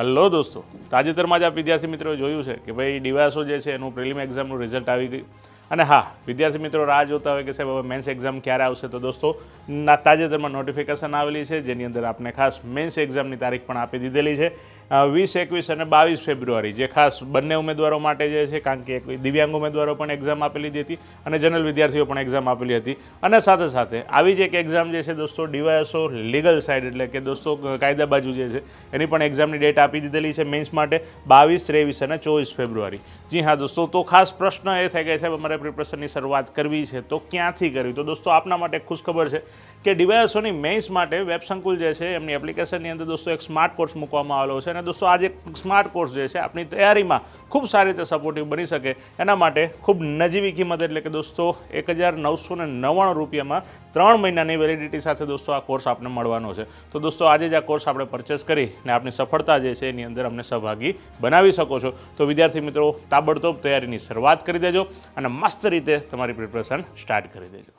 Hello દોસ્તો. તાજેતરમાં જ આ વિદ્યાર્થી મિત્રોએ જોયું છે કે ભાઈ ડીવાસો જે છે એનું પ્રિલિમ એક્ઝામનું રિઝલ્ટ આવી ગયું. અને હા, વિદ્યાર્થી મિત્રો, રાહ જોતા હોય કે સાહેબ, હવે મેન્સ એક્ઝામ ક્યારે આવશે? તો દોસ્તો, ના, તાજેતરમાં નોટિફિકેશન આવેલી છે, જેની અંદર આપણે ખાસ મેન્સ એક્ઝામની તારીખ પણ આપી દીધેલી છે. વીસ, એકવીસ અને બાવીસ ફેબ્રુઆરી, જે ખાસ બંને ઉમેદવારો માટે જે છે, કારણ કે દિવ્યાંગ ઉમેદવારો પણ એક્ઝામ આપેલી હતી અને જનરલ વિદ્યાર્થીઓ પણ એક્ઝામ આપેલી હતી. અને સાથે સાથે, આવી જ એક એક્ઝામ જે છે, દોસ્તો, ડીવાયએસઓ લીગલ સાઇડ એટલે કે દોસ્તો કાયદા બાજુ જે છે, એની પણ એક્ઝામની ડેટ આપી દીધેલી છે મેન્સ માટે બાવીસ, ત્રેવીસ અને ચોવીસ ફેબ્રુઆરી. જી હા, દોસ્તો, તો ખાસ પ્રશ્ન એ થઈ ગયા સાહેબ, અમારે પ્રિપરેશનની શરૂઆત કરવી છે, તો ક્યાંથી કરવી? તો દોસ્તો, આપના માટે ખુશખબર છે કે ડિવાયસોની મેઇન્સ માટે વેબ સંકુલ જે છે, એમની એપ્લિકેશનની અંદર દોસ્તો એક સ્માર્ટ કોર્સ મૂકવામાં આવેલો છે. અને દોસ્તો આ જે સ્માર્ટ કોર્સ જે છે આપણી તૈયારીમાં ખૂબ સારી રીતે સપોર્ટિવ બની શકે. એના માટે ખૂબ નજીવી કિંમત એટલે કે દોસ્તો એક હજાર નવસો ને નવ્વાણું રૂપિયામાં ત્રણ મહિનાની વેલિડિટી સાથે દોસ્તો આ કોર્સ આપને મળવાનો છે. તો દોસ્તો, આજે જ આ કોર્સ આપણે પરચેસ કરી અને આપની સફળતા જે છે, એની અંદર અમને સહભાગી બનાવી શકો છો. તો વિદ્યાર્થી મિત્રો, તાબડતોબ તૈયારીની શરૂઆત કરી દેજો અને મસ્ત રીતે તમારી પ્રિપરેશન સ્ટાર્ટ કરી દેજો.